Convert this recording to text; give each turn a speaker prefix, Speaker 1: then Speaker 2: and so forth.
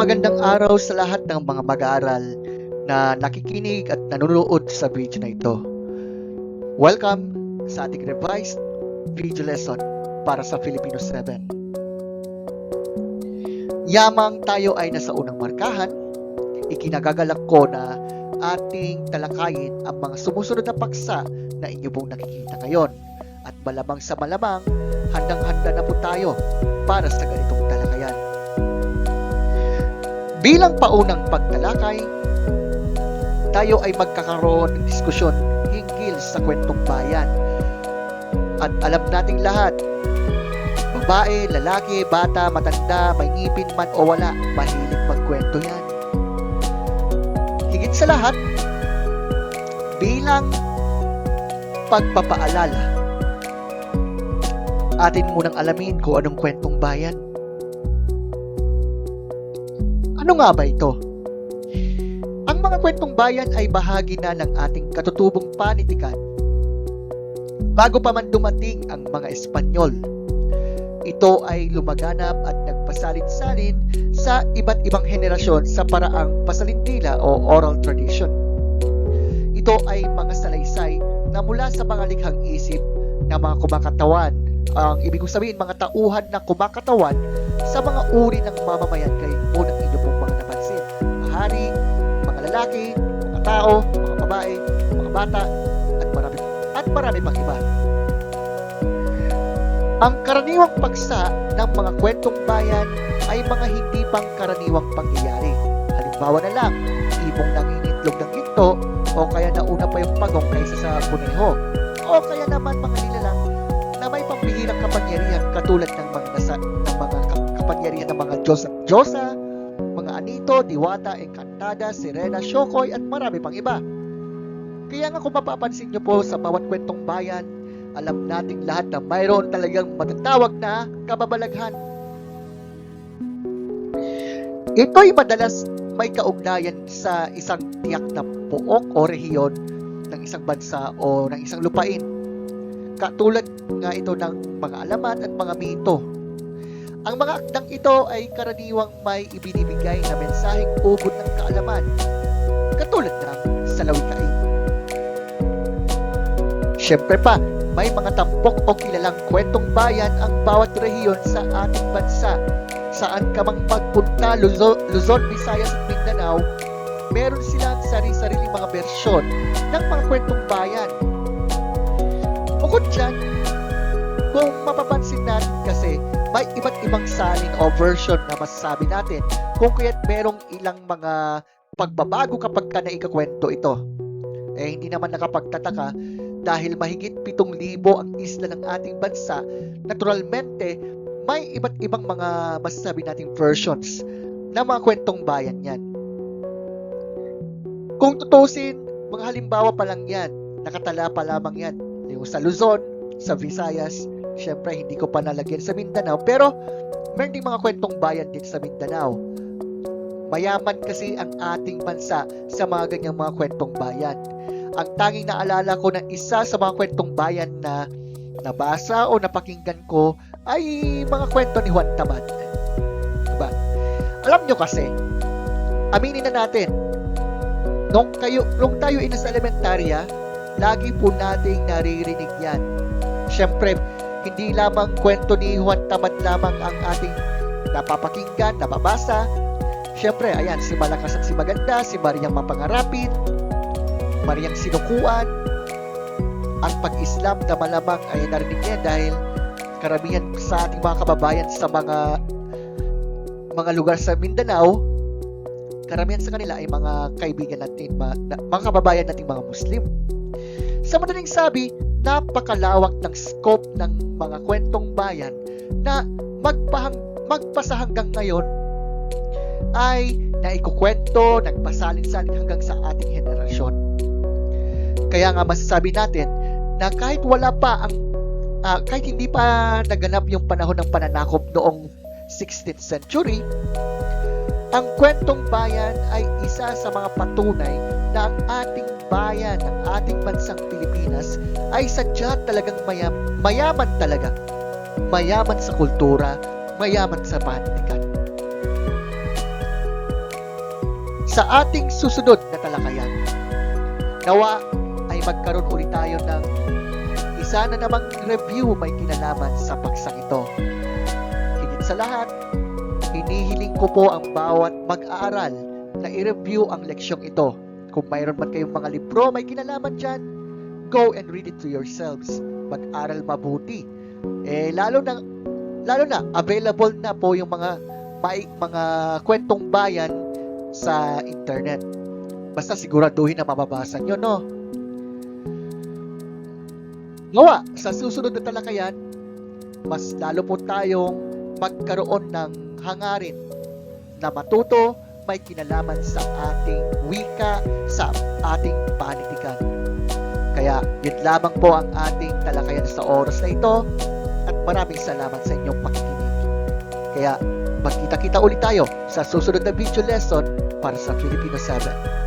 Speaker 1: magandang araw sa lahat ng mga mag-aaral na nakikinig at nanonood sa video na ito. Welcome sa ating revised video lesson para sa Filipino 7. Yamang tayo ay nasa unang markahan, ikinagagalak ko na ating talakayin ang mga sumusunod na paksa na inyo pong nakikita ngayon. At malamang sa malamang, handang-handa na po tayo para sa talakayan. Bilang paunang pagtalakay, tayo ay magkakaroon ng diskusyon hinggil sa kwentong bayan. At alam nating lahat, babae, lalaki, bata, matanda, may ngipin man o wala, mahilig magkwento yan. Higit sa lahat, bilang pagpapaalala, atin munang alamin kung anong kwentong bayan. Ano nga ba ito? Ang mga kwentong bayan ay bahagi na ng ating katutubong panitikan bago pa man dumating ang mga Espanyol. Ito ay lumaganap at nagpasalin-salin sa iba't ibang henerasyon sa paraang pasalindila o oral tradition. Ito ay mga salaysay na mula sa mga likhang isip ng mga kumakatawan ang ibig kong sabihin mga tauhan na kumakatawan sa mga uri ng mamamayan kay unang lalaki, mga tao, mga babae, mga bata, at marami, at marami pang iba. Ang karaniwang paksa ng mga kwentong bayan ay mga hindi pang karaniwang pangyayari. Halimbawa na lang, ibong nangingitlog ng ginto o kaya nauna pa yung pagong kaysa sa kuneho. O kaya naman mga nilalang na may pambihirang kapangyarihan katulad ng mga nasa, ng mga ka- kapangyarihan ng mga Diyos at Diyosa, Anito, Diwata, Encantada, Sirena, Shokoy at marami pang iba. Kaya nga kung mapapansin nyo po sa bawat kwentong bayan, alam nating lahat na mayroon talagang matatawag na kababalaghan. Ito'y madalas may kaugnayan sa isang tiyak na puok o rehiyon ng isang bansa o ng isang lupain. Katulad nga ito ng mga alamat at mga mito. Ang mga akdang ito ay karaniwang may ibinibigay na mensaheng ubod ng kaalaman, katulad ng salawikain. Siyempre pa, may mga tampok o kilalang kwentong bayan ang bawat rehiyon sa ating bansa. Saan ka mang magpunta, Luzon, Luzon, Visayas at Mindanao, meron silang sari-sariling mga bersyon ng mga kwentong bayan. Bukod dyan, kung mapapansin natin kasi, may iba't ibang salin o version na masasabi natin kung kaya't merong ilang mga pagbabago kapag ka naikakwento ito. Eh, hindi naman nakapagtataka dahil mahigit 7,000 ang isla ng ating bansa, naturalmente, may iba't ibang mga masasabi nating versions ng mga kwentong bayan yan. Kung tutusin, mga halimbawa pa lang yan, nakatala pa lamang yan. Yung sa Luzon, sa Visayas, syempre hindi ko pa nalagyan sa Mindanao, pero meron ding mga kwentong bayan din sa Mindanao. Mayaman kasi ang ating bansa sa mga ganyang mga kwentong bayan. Ang tanging naalala ko ng isa sa mga kwentong bayan na nabasa o napakinggan ko ay mga kwento ni Juan Tamad. Diba? Alam nyo kasi, aminin na natin, nung, kayo, nung tayo ay nasa elementarya, lagi po nating naririnig yan. Siyempre, hindi lamang kwento ni Juan Tamad lamang ang ating napapakinggan, nababasa. Siyempre, ayan, si Malakas at si Maganda, si Mariang Mapangarapit, Mariang Sinukuan, ang pag-Islam na malamang ay narinig niya dahil karamihan sa ating mga kababayan sa mga mga lugar sa Mindanao, karamihan sa kanila ay mga kaibigan natin, mga, mga kababayan nating mga Muslim. Sa madaling sabi, napakalawak ng scope ng mga kwentong bayan na magpahang, magpasa hanggang ngayon ay naikukwento, nagpasalin-salin hanggang sa ating henerasyon. Kaya nga masasabi natin na kahit wala pa ang ah, kahit hindi pa naganap yung panahon ng pananakop noong 16th century, ang kwentong bayan ay isa sa mga patunay na ang ating bayan, ang ating bansang Pilipinas ay sadya talagang mayam, mayaman talaga. Mayaman sa kultura, mayaman sa panitikan. sa ating susunod na talakayan. Nawa ay magkaroon ulit tayo ng isa na namang review may kinalaman sa paksang ito. Higit sa lahat, hinihiling ko po ang bawat mag-aaral na i-review ang leksyong ito. Kung mayroon man kayong mga libro may kinalaman dyan, go and read it to yourselves. Mag-aral mabuti. Eh, lalo na, lalo na, available na po yung mga may, mga kwentong bayan sa internet. Basta siguraduhin na mababasa nyo, no? Gawa, sa susunod na talakayan, mas lalo po tayong magkaroon ng hangarin na matuto may kinalaman sa ating wika, sa ating panitikan. Kaya yun lamang po ang ating talakayan sa oras na ito at maraming salamat sa inyong pakikinig. Kaya magkita-kita ulit tayo sa susunod na video lesson para sa Filipino 7.